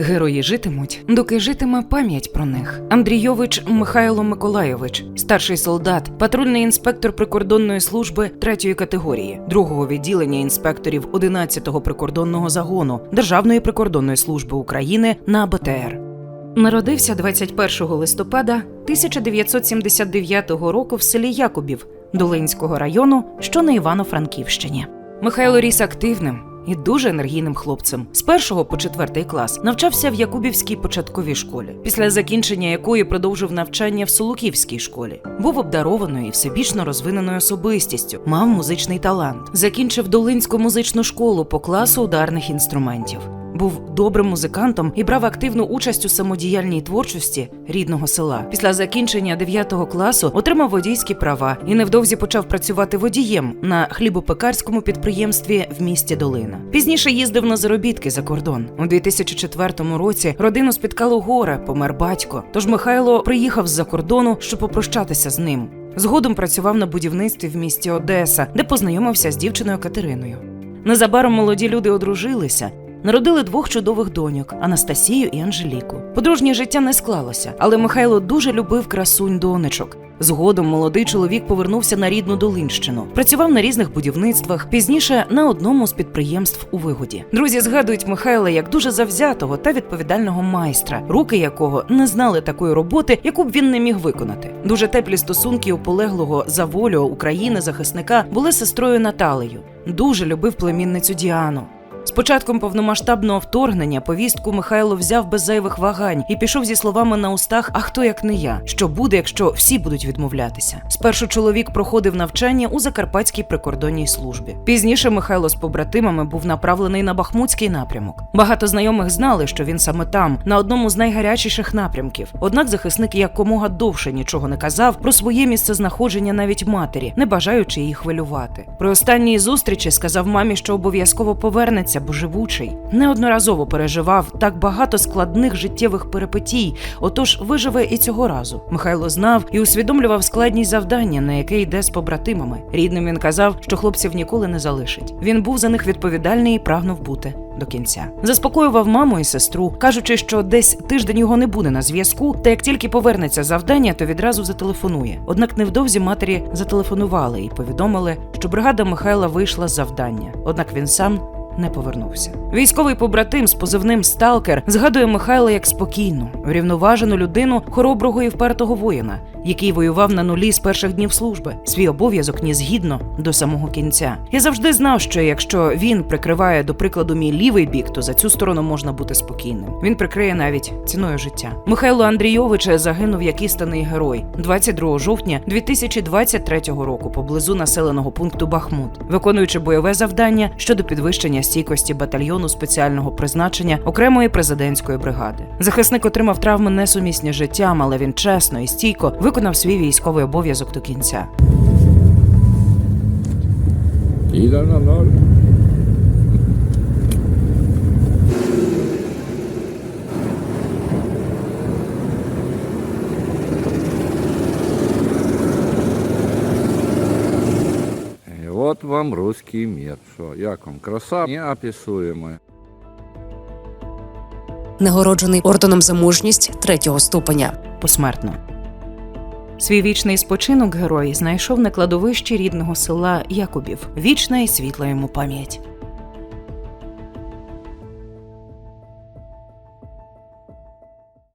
Герої житимуть, доки житиме пам'ять про них. Андрійович Михайло Миколайович, старший солдат, патрульний інспектор прикордонної служби третьої категорії, другого відділення інспекторів 11-го прикордонного загону Державної прикордонної служби України на БТР. Народився 21 листопада 1979 року в селі Якубів Долинського району, що на Івано-Франківщині. Михайло ріс активним і дуже енергійним хлопцем. З першого по четвертий клас навчався в Якубівській початковій школі, після закінчення якої продовжив навчання в Солуківській школі. Був обдарованою і всебічно розвиненою особистістю, мав музичний талант. Закінчив Долинську музичну школу по класу ударних інструментів. Був добрим музикантом і брав активну участь у самодіяльній творчості рідного села. Після закінчення 9 класу отримав водійські права і невдовзі почав працювати водієм на хлібопекарському підприємстві в місті Долина. Пізніше їздив на заробітки за кордон. У 2004 році родину спіткало горе, помер батько. Тож Михайло приїхав з-за кордону, щоб попрощатися з ним. Згодом працював на будівництві в місті Одеса, де познайомився з дівчиною Катериною. Незабаром молоді люди одружилися. Народили двох чудових доньок Анастасію і Анжеліку. Подружнє життя не склалося, але Михайло дуже любив красунь донечок. Згодом молодий чоловік повернувся на рідну Долинщину, працював на різних будівництвах, пізніше на одному з підприємств у вигоді. Друзі згадують Михайла як дуже завзятого та відповідального майстра, руки якого не знали такої роботи, яку б він не міг виконати. Дуже теплі стосунки у полеглого за волю України захисника були сестрою Наталею. Дуже любив племінницю Діану. З початком повномасштабного вторгнення повістку Михайло взяв без зайвих вагань і пішов зі словами на устах: А хто як не я? Що буде, якщо всі будуть відмовлятися? Спершу чоловік проходив навчання у Закарпатській прикордонній службі. Пізніше Михайло з побратимами був направлений на Бахмутський напрямок. Багато знайомих знали, що він саме там, на одному з найгарячіших напрямків. Однак захисник якомога довше нічого не казав про своє місце знаходження навіть матері, не бажаючи її хвилювати. При останній зустрічі сказав мамі, що обов'язково повернеться, бо живучий. Неодноразово переживав так багато складних життєвих перипетій, отож виживе і цього разу. Михайло знав і усвідомлював складність завдання, на яке йде з побратимами. Рідним він казав, що хлопців ніколи не залишить. Він був за них відповідальний і прагнув бути до кінця. Заспокоював маму і сестру, кажучи, що десь тиждень його не буде на зв'язку, та як тільки повернеться завдання, то відразу зателефонує. Однак невдовзі матері зателефонували і повідомили, що бригада Михайла вийшла з завдання. Однак він сам не повернувся. Військовий побратим з позивним Сталкер згадує Михайла як спокійну, врівноважену людину хороброго і впертого воїна, який воював на нулі з перших днів служби. Свій обов'язок ніс гідно до самого кінця. Я завжди знав, що якщо він прикриває, до прикладу, мій лівий бік, то за цю сторону можна бути спокійним. Він прикриє навіть ціною життя. Михайло Андрійович загинув як істинний герой 22 жовтня 2023 року поблизу населеного пункту Бахмут, виконуючи бойове завдання щодо підвищення стійкості батальйону спеціального призначення окремої президентської бригади. Захисник отримав травми несумісні з життям, але він чесно і стійко виконав свій військовий обов'язок до кінця. І от вам русський мір. Що, як вам краса неописуєма. нагороджений орденом за мужність третього ступеня. посмертно. Свій вічний спочинок герой знайшов на кладовищі рідного села Якубів. Вічна і світла йому пам'ять.